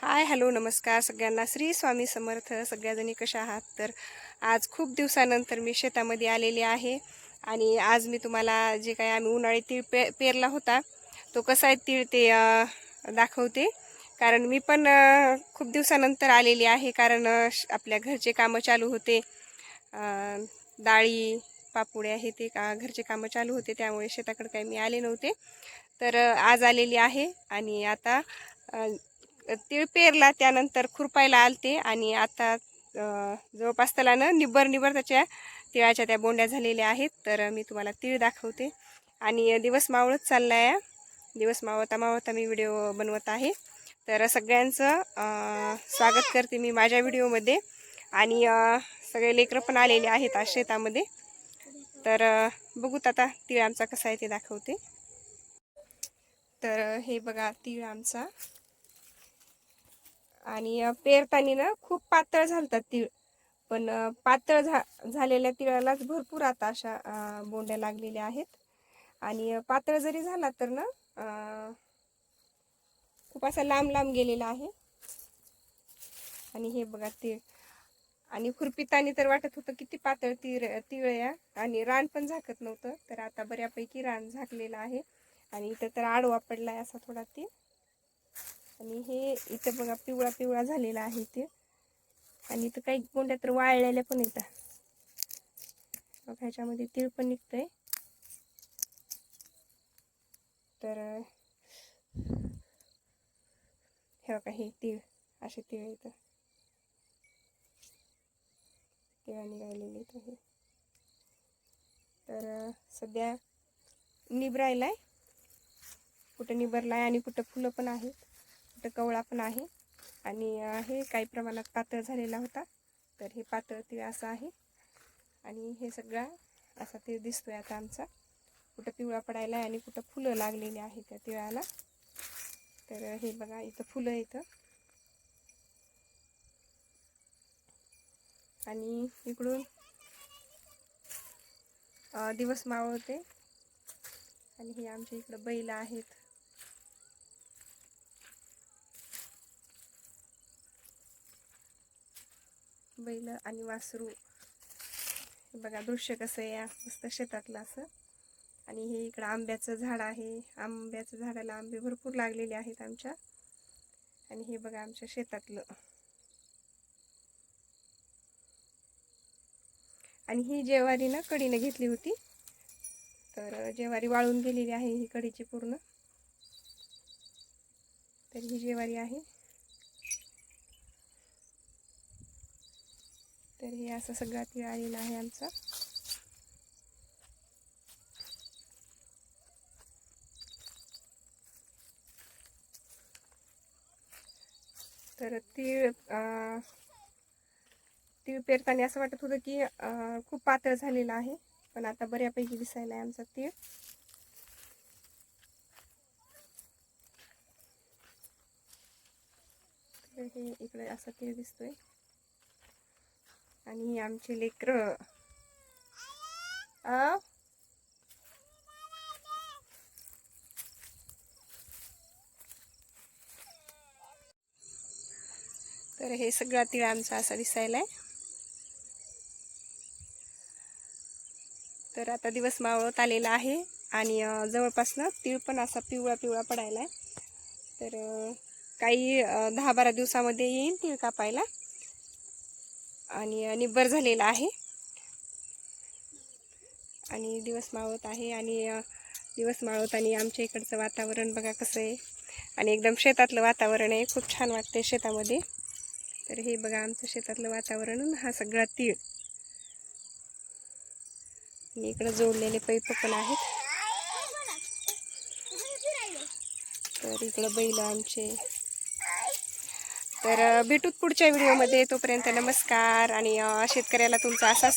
Hi hello नमस्कार सगळ्यांना. श्री स्वामी समर्थ सगळ्याजणी कशा आहात? तर आज खूप दिवसानंतर मी शेतामध्ये आलेली आहे आणि आज मी तुम्हाला जे काही आम्ही उन्हाळी तीळ पे पेरला होता तो कसा आहे तीळ ते दाखवते. कारण मी पण खूप दिवसानंतर आलेली आहे कारण श- आपल्या घरचे कामं चालू होते. डाळी पापुड्या हे ते का घरचे कामं चालू होते त्यामुळे शेताकडे काही मी आले नव्हते. तर आज आलेली आहे आणि आता तीळ पेरला त्यानंतर खुरपायला आलते आणि आता जवळपास त्याला ना निब्बर निब्बर त्याच्या तिळाच्या त्या बोंड्या झालेल्या आहेत. तर मी तुम्हाला तीळ दाखवते. आणि दिवस मावळत चालला आहे दिवस मावळता मावळता मी व्हिडिओ बनवत आहे. तर सगळ्यांचं स्वागत करते मी माझ्या व्हिडिओमध्ये. आणि सगळे लेकरं पण आलेले आहेत आज शेतामध्ये. तर बघूत आता तीळ आमचा कसा आहे ते दाखवते. तर हे बघा तीळ आमचा. आणि पेरताना ना खूप पातळ झालतात तीळ. पण पातळ झा झालेल्या तिळालाच भरपूर आता अशा बोंड्या लागलेल्या आहेत. आणि पातळ जरी झाला तर ना खूप असा लांब लांब गेलेला आहे. आणि हे बघा तीळ. आणि खुरपितानी तर वाटत होतं किती पातळ तीळ तीळ या. आणि रान पण झाकत नव्हतं. तर आता बऱ्यापैकी रान झाकलेलं आहे. आणि इथं तर आडवा पडलाय असा थोडा तीळ. आणि हे इथं बघा पिवळा पिवळा झालेला आहे ते. आणि इथं काही कोणत्या तर वाळलेल्या पण येतात बघा ह्याच्यामध्ये तीळ पण निघतंय. तर हे बघा हे तीळ असे तीळ येतं तिळा निघालेले इथं हे. तर सध्या निबरायलाय कुठं निबरलाय आणि कुठं फुलं पण आहेत. कुठं कवळा पण आहे. आणि हे काही प्रमाणात पातळ झालेला होता. तर हे पातळ तीळ असं आहे. आणि हे सगळा असा तीळ दिसतोय आता आमचा. कुठं पिवळा पडायला आहे आणि कुठं फुलं लागलेली आहे त्या तिळाला. तर हे बघा इथं फुलं येतं आणि इकडून दिवस मावळते आणि हे आमच्या इकडं बैल आहेत. बैल आणि वासरू. हे बघा दृश्य कसं आहे मस्त शेतातलं असं. आणि हे इकडं आंब्याचं झाड आहे. आंब्याचं झाडाला आंबे भरपूर लागलेले आहेत आमच्या. आणि हे बघा आमच्या शेतातलं. आणि ही जेवारी ना कडीनं घेतली होती. तर जेवारी वाळून गेलेली आहे ही कडीची पूर्ण. तर ही जेवारी आहे. तर हे असं सगळा तीळ आलेला आहे आमचा. तर तीळ तीळ पेरताना असं वाटत होतं की खूप पातळ झालेला आहे पण आता बऱ्यापैकी दिसायला आहे आमचा तीळ. तर हे इकडे असा तीळ दिसतोय. आणि आमचे आमची लेकरं. आ? तर हे सगळा तिळ आमचा असा दिसायला आहे तर आता दिवस मावळत आलेला आहे आणि जवळपासनं तीळ पण असा पिवळा पिवळा पडायला आहे तर काही दहा बारा दिवसामध्ये येईल तीळ कापायला. आणि निब्बर झालेला आहे. आणि दिवस मावत आहे आणि दिवस मावत आणि आमच्या इकडचं वातावरण बघा कसं आहे. आणि एकदम शेतातलं वातावरण आहे. खूप छान वाटते शेतामध्ये. तर हे बघा आमचं शेतातलं वातावरण हा सगळा तीळ. आणि इकडं जोडलेले पैप पण आहेत. तर इकडं बैल आमचे. तर भेटूत पुढच्या व्हिडिओमध्ये. तोपर्यंत नमस्कार आणि शेतकऱ्याला तुमचा असाच